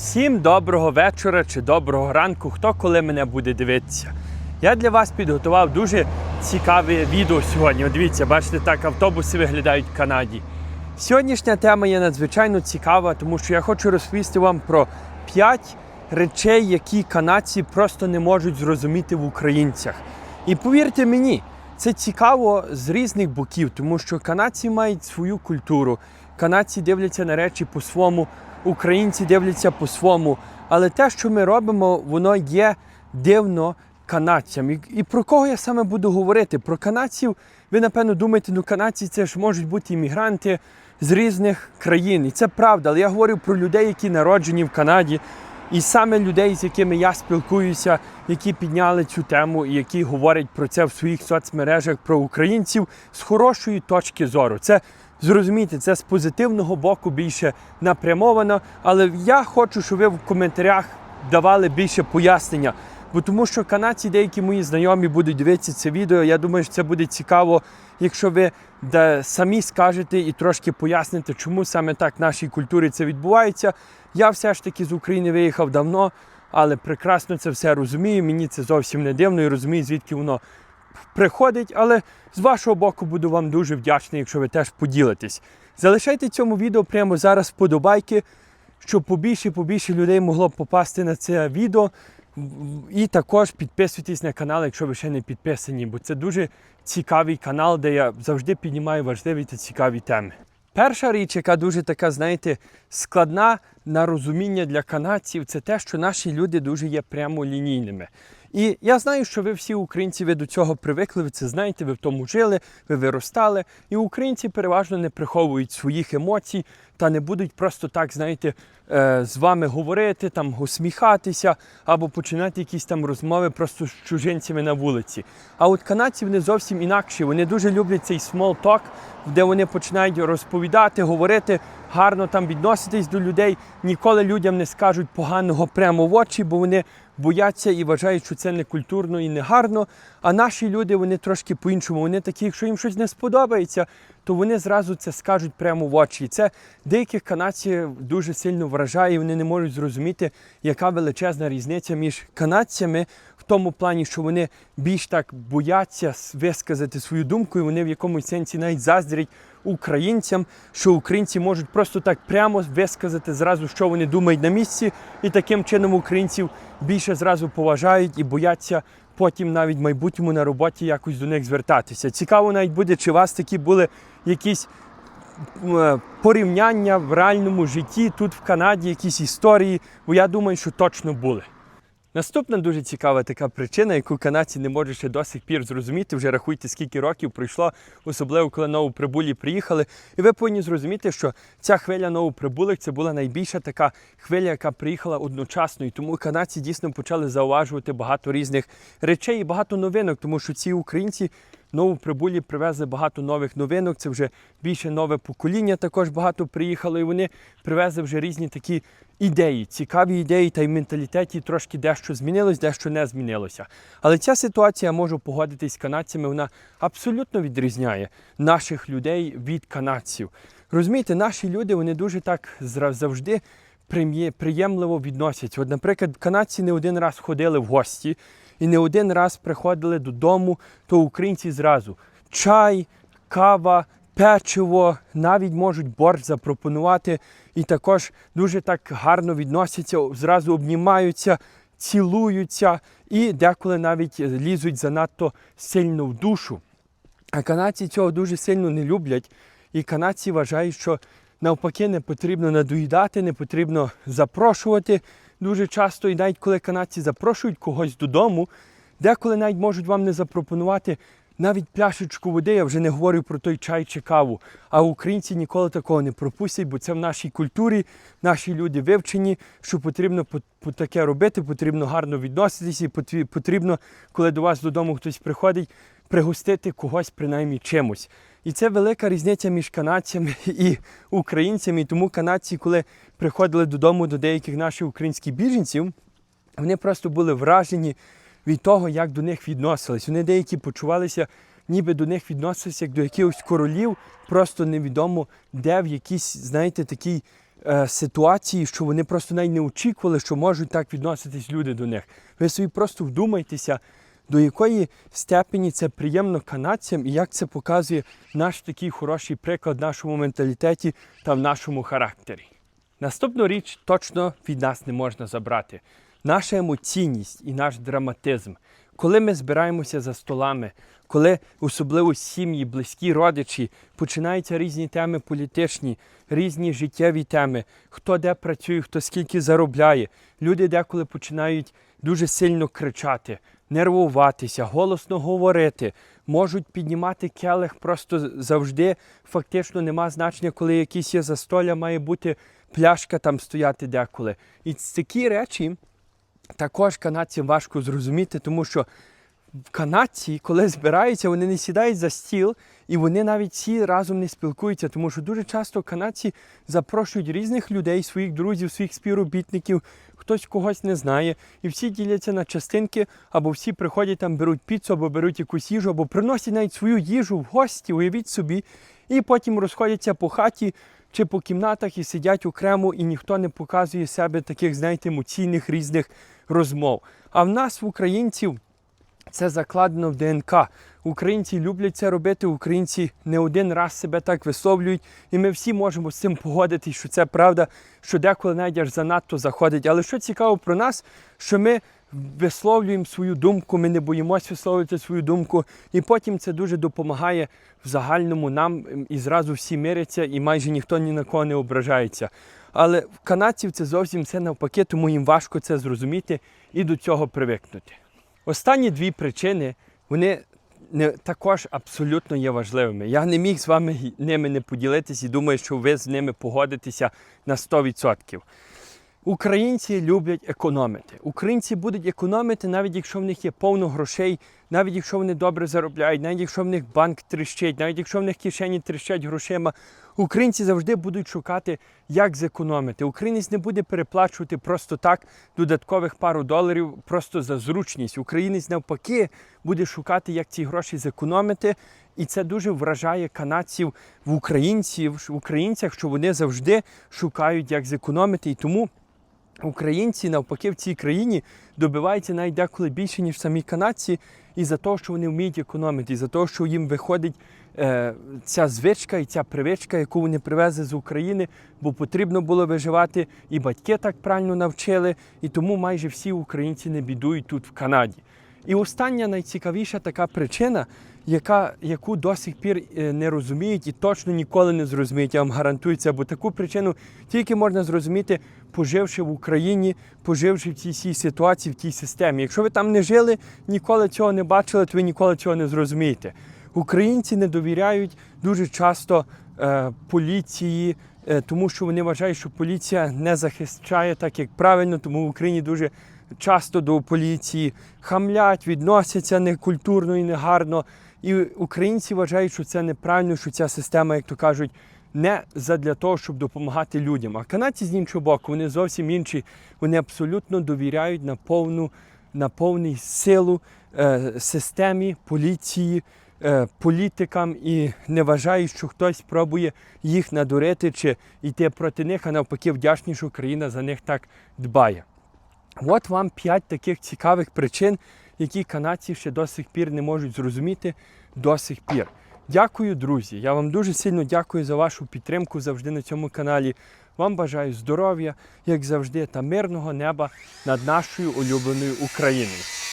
Всім доброго вечора чи доброго ранку, хто коли мене буде дивитися. Я для вас підготував дуже цікаве відео сьогодні. От дивіться, бачите, так автобуси виглядають в Канаді. Сьогоднішня тема є надзвичайно цікава, тому що я хочу розповісти вам про 5 речей, які канадці просто не можуть зрозуміти в українцях. І повірте мені, це цікаво з різних боків, тому що канадці мають свою культуру, канадці дивляться на речі по-своєму, українці дивляться по-своєму. Але те, що ми робимо, воно є дивно канадцям. І, і про кого я саме буду говорити? Про канадців. Ви напевно думаєте, ну канадці це ж можуть бути іммігранти з різних країн. І це правда. Але я говорю про людей, які народжені в Канаді. І саме людей, з якими я спілкуюся, які підняли цю тему і які говорять про це в своїх соцмережах про українців з хорошої точки зору. Це зрозумійте, це з позитивного боку більше напрямовано. Але я хочу, щоб ви в коментарях давали більше пояснення. Бо тому що канадці, деякі мої знайомі будуть дивитися це відео. Я думаю, що це буде цікаво, якщо ви де самі скажете і трошки поясните, чому саме так в нашій культурі це відбувається. Я все ж таки з України виїхав давно, але прекрасно це все розумію. Мені це зовсім не дивно і розумію, звідки воно приходить. Але з вашого боку буду вам дуже вдячний, якщо ви теж поділитесь. Залишайте цьому відео прямо зараз вподобайки, щоб побільше побільше людей могло попасти на це відео. І також підписуйтесь на канал, якщо ви ще не підписані, бо це дуже цікавий канал, де я завжди піднімаю важливі та цікаві теми. Перша річ, яка дуже така, знаєте, складна на розуміння для канадців, це те, що наші люди дуже є прямолінійними. І я знаю, що ви всі українці ви до цього привикли, ви це знаєте, ви в тому жили, ви виростали. І українці переважно не приховують своїх емоцій та не будуть просто так, знаєте, е, з вами говорити, там усміхатися або починати якісь там розмови просто з чужинцями на вулиці. А от канадці вони зовсім інакші. Вони дуже люблять цей small talk, де вони починають розповідати, говорити, гарно там відноситись до людей. Ніколи людям не скажуть поганого прямо в очі, бо вони бояться і вважають, що це не культурно і не гарно. А наші люди вони трошки по-іншому. Вони такі, якщо їм щось не сподобається, то вони зразу це скажуть прямо в очі. І це деяких канадців дуже сильно вражає. і Вони не можуть зрозуміти, яка величезна різниця між канадцями в тому плані, що вони більш так бояться висказати свою думку, і вони в якомусь сенсі навіть заздрять українцям, що українці можуть просто так прямо висказати зразу, що вони думають на місці, і таким чином українців більше зразу поважають і бояться потім навіть в майбутньому на роботі якось до них звертатися. Цікаво навіть буде, чи у вас такі були якісь е, порівняння в реальному житті тут в Канаді, якісь історії, бо я думаю, що точно були. Наступна дуже цікава така причина, яку канадці не можуть ще до сих пір зрозуміти. Вже рахуйте, скільки років пройшло, особливо коли новоприбулі приїхали. І ви повинні зрозуміти, що ця хвиля новоприбулих це була найбільша така хвиля, яка приїхала одночасно. І тому канадці дійсно почали зауважувати багато різних речей і багато новинок, тому що ці українці. Новоприбулі привезли багато нових новинок. Це вже більше нове покоління. Також багато приїхало, і вони привезли вже різні такі ідеї, цікаві ідеї, та й менталітеті трошки дещо змінилось, дещо не змінилося. Але ця ситуація можу погодитись з канадцями. Вона абсолютно відрізняє наших людей від канадців. Розумієте, наші люди вони дуже так завжди приємливо відносяться. От, наприклад, канадці не один раз ходили в гості і не один раз приходили додому, то українці зразу чай, кава, печиво, навіть можуть борщ запропонувати. І також дуже так гарно відносяться, зразу обнімаються, цілуються і деколи навіть лізуть занадто сильно в душу. А канадці цього дуже сильно не люблять. І канадці вважають, що навпаки не потрібно надоїдати, не потрібно запрошувати дуже часто. І навіть коли канадці запрошують когось додому, деколи навіть можуть вам не запропонувати навіть пляшечку води, я вже не говорю про той чай чи каву. А українці ніколи такого не пропустять, бо це в нашій культурі, наші люди вивчені, що потрібно по, по таке робити, потрібно гарно відноситися, і потрібно, коли до вас додому хтось приходить, пригостити когось принаймні чимось. І це велика різниця між канадцями і українцями. Тому канадці, коли приходили додому до деяких наших українських біженців, вони просто були вражені від того, як до них відносились. Вони деякі почувалися, ніби до них відносилися як до якихось королів, просто невідомо де в якійсь, знаєте, такій е, ситуації, що вони просто навіть не очікували, що можуть так відноситись люди до них. Ви собі просто вдумайтеся, до якої степені це приємно канадцям і як це показує наш такий хороший приклад в нашому менталітеті та в нашому характері. Наступну річ точно від нас не можна забрати. Наша емоційність і наш драматизм. Коли ми збираємося за столами, коли особливо сім'ї, близькі родичі, починаються різні теми політичні, різні життєві теми, хто де працює, хто скільки заробляє. Люди деколи починають дуже сильно кричати, нервуватися, голосно говорити, можуть піднімати келих просто завжди. Фактично нема значення, коли якісь є застолля, має бути пляшка там стояти деколи. І такі речі також канадцям важко зрозуміти, тому що в канадці, коли збираються, вони не сідають за стіл і вони навіть всі разом не спілкуються, тому що дуже часто канадці запрошують різних людей, своїх друзів, своїх співробітників, хтось когось не знає, і всі діляться на частинки, або всі приходять там, беруть піцу, або беруть якусь їжу, або приносять навіть свою їжу в гості, уявіть собі, і потім розходяться по хаті чи по кімнатах і сидять окремо, і ніхто не показує себе таких, знаєте, емоційних різних розмов. А в нас, в українців, це закладено в ДНК. Українці люблять це робити, українці не один раз себе так висловлюють, і ми всі можемо з цим погодитись, що це правда, що деколи навіть аж занадто заходить. Але що цікаво про нас, що ми висловлюємо свою думку, ми не боїмося висловлювати свою думку, і потім це дуже допомагає в загальному нам і зразу всі миряться, і майже ніхто ні на кого не ображається. Але в канадців це зовсім все навпаки, тому їм важко це зрозуміти і до цього привикнути. Останні дві причини, вони не, також абсолютно є важливими. Я не міг з вами ними не поділитися і думаю, що ви з ними погодитеся на 100%. Українці люблять економити. Українці будуть економити, навіть якщо в них є повно грошей, навіть якщо вони добре заробляють, навіть якщо в них банк тріщить, навіть якщо в них кишені тріщать грошима. Українці завжди будуть шукати, як зекономити. Українець не буде переплачувати просто так додаткових пару доларів, просто за зручність. Українець навпаки буде шукати, як ці гроші зекономити. І це дуже вражає канадців в українців, в українцях, що вони завжди шукають, як зекономити. І тому українці навпаки в цій країні добиваються навіть деколи більше, ніж самі канадці, і за те, що вони вміють економити, і за те, що їм виходить е, ця звичка і ця привичка, яку вони привезли з України, бо потрібно було виживати, і батьки так правильно навчили, і тому майже всі українці не бідують тут в Канаді. І остання найцікавіша така причина, яка, яку до сих пір е, не розуміють і точно ніколи не зрозуміють, я вам гарантую це, бо таку причину тільки можна зрозуміти, поживши в Україні, поживши в цій всій ситуації, в тій системі. Якщо ви там не жили, ніколи цього не бачили, то ви ніколи цього не зрозумієте. Українці не довіряють дуже часто е, поліції, е, тому що вони вважають, що поліція не захищає так, як правильно, тому в Україні дуже часто до поліції хамлять, відносяться некультурно і негарно. І українці вважають, що це неправильно, що ця система, як то кажуть, не задля того, щоб допомагати людям. А канадці з іншого боку, вони зовсім інші. Вони абсолютно довіряють на повну, на повний силу е, системі, поліції, е, політикам і не вважають, що хтось пробує їх надурити чи йти проти них, а навпаки, вдячні, що Україна за них так дбає. От вам п'ять таких цікавих причин, які канадці ще до сих пір не можуть зрозуміти до сих пір. Дякую, друзі. Я вам дуже сильно дякую за вашу підтримку завжди на цьому каналі. Вам бажаю здоров'я, як завжди, та мирного неба над нашою улюбленою Україною.